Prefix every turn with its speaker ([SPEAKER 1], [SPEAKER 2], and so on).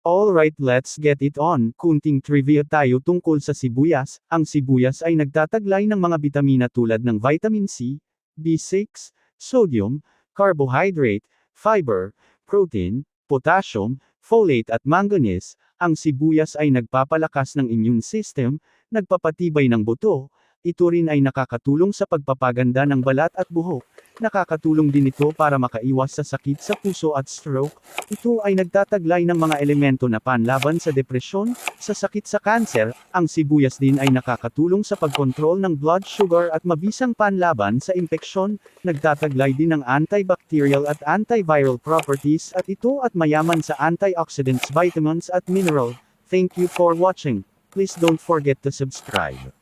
[SPEAKER 1] Alright let's get it on. Kunting trivia tayo tungkol sa sibuyas. Ang sibuyas ay nagtataglay ng mga bitamina tulad ng vitamin C, B6, sodium, carbohydrate, fiber, protein, potassium, folate at manganese. Ang sibuyas ay nagpapalakas ng immune system, nagpapatibay ng buto, ito rin ay nakakatulong sa pagpapaganda ng balat at buhok. Nakakatulong din ito para makaiwas sa sakit sa puso at stroke. Ito ay nagtataglay ng mga elemento na panlaban sa depresyon, sa sakit sa kanser. Ang sibuyas din ay nakakatulong sa pagkontrol ng blood sugar at mabisang panlaban sa impeksyon. Nagtataglay din ng antibacterial at antiviral properties at ito at mayaman sa antioxidants, vitamins at mineral. Thank you for watching. Please don't forget to subscribe.